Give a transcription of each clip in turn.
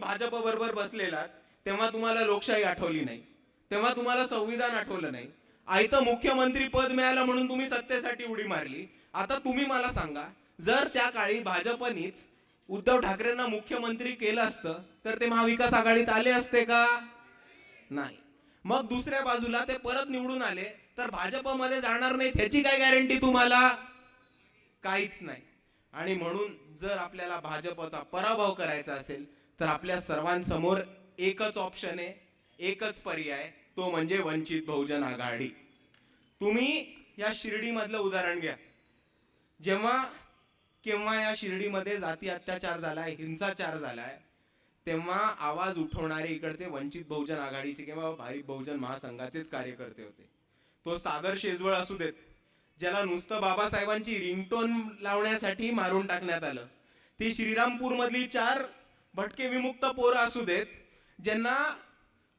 भाजप बरोबर बसलेलात तेव्हा तुम्हाला लोकशाही आठवली नाही. तेव्हा तुम्हाला संविधान आठवलं नाही. आयतं मुख्यमंत्री पद मिळालं म्हणून तुम्ही सत्तेसाठी उडी मारली. आता तुम्ही मला सांगा जर त्या काळी भाजपनीच उद्धव ठाकरेंना मुख्यमंत्री केलं असतं तर ते महाविकास आघाडीत आले असते का? नाही. मग दुसऱ्या बाजूला ते परत निवडून आले तर भाजपमध्ये जाणार नाही त्याची काय गॅरंटी तुम्हाला? काहीच नाही. आणि म्हणून जर आपल्याला भाजपचा पराभव करायचा असेल तर आपल्या सर्वांसमोर एकच ऑप्शन आहे एकच पर्याय तो म्हणजे वंचित बहुजन आघाडी. तुम्ही या शिर्डीमधलं उदाहरण घ्या. जेव्हा केव्हा या शिर्डीमध्ये जाती अत्याचार झालाय हिंसाचार झालाय तेव्हा आवाज उठवणारे इकडचे वंचित बहुजन आघाडीचे किंवा भाई बहुजन महासंघाचेच कार्यकर्ते होते. तो सागर शेजवळ असू देत ज्याला नुसतं बाबासाहेबांची रिंगटोन लावण्यासाठी मारून टाकण्यात आलं. ती श्रीरामपूर मधली चार भटके विमुक्त पोरं असू देत ज्यांना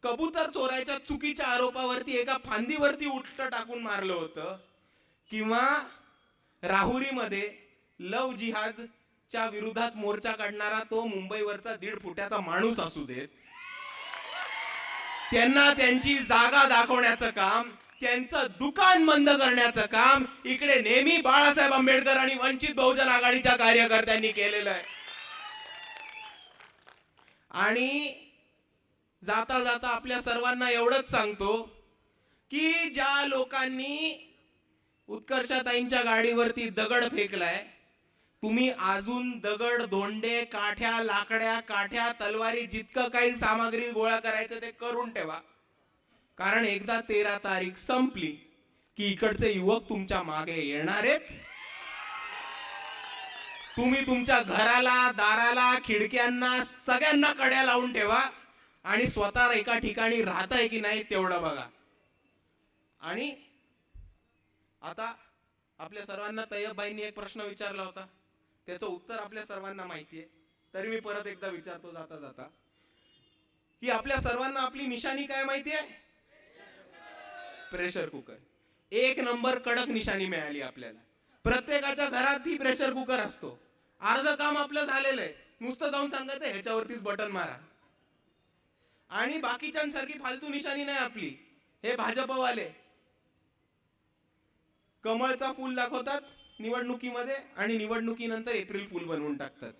कबूतर चोरायच्या चुकीच्या आरोपावरती एका फांदीवरती उलट टाकून मारलं होतं किंवा राहुरीमध्ये लव जिहादच्या विरोधात मोर्चा काढणारा तो मुंबईवरचा दीड फुट्याचा माणूस असू देत त्यांना त्यांची जागा दाखवण्याचं काम त्यांचं दुकान बंद करण्याचं काम इकडे नेहमी बाळासाहेब आंबेडकर आणि वंचित बहुजन आघाडीच्या कार्यकर्त्यांनी केलेलं आहे. आणि जाता जाता आपल्या सर्वांना एवढंच सांगतो की ज्या लोकांनी उत्कर्षाताईंच्या गाडीवरती दगड फेकलाय तुम्ही अजून दगड धोंडे काठ्या लाकड्या काठ्या तलवारी जितकं काही सामग्री गोळा करायचं ते करून ठेवा. कारण एकदा तेरा तारीख संपली की इकडचे युवक तुमच्या मागे येणार आहेत. तुम्ही तुमच्या घराला दाराला खिडक्यांना सगळ्यांना कड्या लावून ठेवा. आणि स्वतः एका ठिकाणी राहताय की नाही तेवढं बघा. आणि आता आपल्या सर्वांना तय्यबबाईंनी एक प्रश्न विचारला होता. त्याचं उत्तर आपल्या सर्वांना माहिती आहे. तरी मी परत एकदा विचारतो जाता जाता. की आपल्या सर्वांना आपली निशाणी काय माहिती आहे? Pressure cooker. एक नंबर कडक निशाणी मिळाली आपल्याला. प्रत्येकाच्या घरात ही प्रेशर कुकर असतो. अर्ध काम आपलं झालेलं आहे. नुसतं जाऊन सांगायचं ह्याच्यावरतीच बटन मारा. आणि बाकीच्यांसारखी फालतू निशाणी नाही आपली. हे भाजपवाले. कमळचा फूल दाखवतात निवडणुकीमध्ये आणि निवडणुकीनंतर एप्रिल फूल बनवून टाकतात.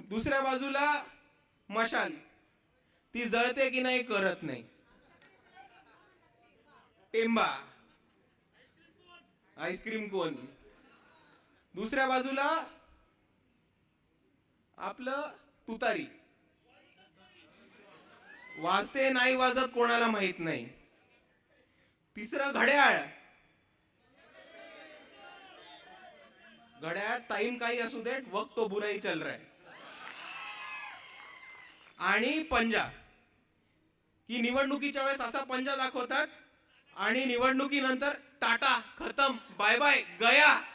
दुसऱ्या बाजूला मशाल. ती जळते की नाही करत नाही. टेंबा. आईस्क्रीम कोण? दुसऱ्या बाजूला आपलं तुतारी. वाजते नाही वाजत कोणाला माहीत नाही. तिसरं घड्याळ. घड्याळ टाइम काही असू देत वक्त तो बुराई चल रहा है. आणि पंजा. की निवडणुकीच्या वेळेस असा पंजा दाखवतात आणि निवडणुकीनंतर टाटा खतम बाय बाय गया.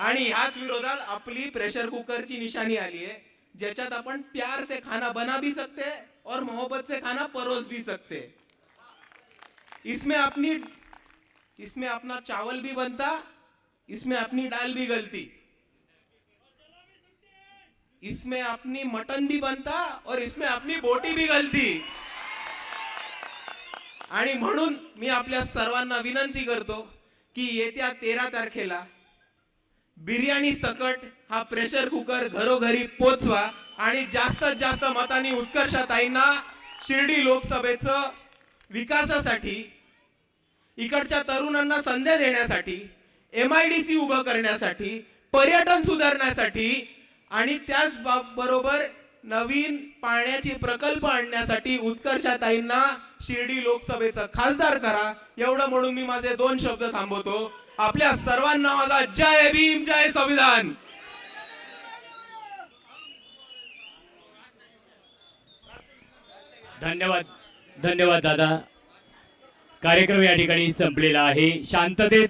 आणि ह्याच विरोधात आपली प्रेशर कुकरची निशाणी आली आहे ज्याच्यात आपण प्यार से खाना बना भी सकते और मोहब्बत से खाना परोस भी सकते. इसमें अपनी इसमें अपना चावल भी बनता इसमें अपनी दाल भी गलती. इसमें अपनी मटन भी बनता और इसमें अपनी बोटी भी गलती. आणि म्हणून मी आपल्या सर्वांना विनंती करतो की येत्या तेरा तारखेला बिर्याणी सकट हा प्रेशर कुकर घरोघरी पोचवा आणि जास्तीत जास्त मतांनी उत्कर्षताईंना शिर्डी लोकसभेचं विकासासाठी इकडच्या तरुणांना संधी देण्यासाठी एम आय डी सी उभं करण्यासाठी पर्यटन सुधारण्यासाठी आणि त्याच बरोबर नवीन पाण्याचे प्रकल्प आणण्यासाठी उत्कर्षाताईंना शिर्डी लोकसभेचा खासदार करा. एवढं म्हणून मी माझे दोन शब्द थांबवतो. आपल्या सर्वांना माझा जय भीम जय संविधान. धन्यवाद धन्यवाद दादा. कार्यक्रम या ठिकाणी संपलेला आहे. शांततेत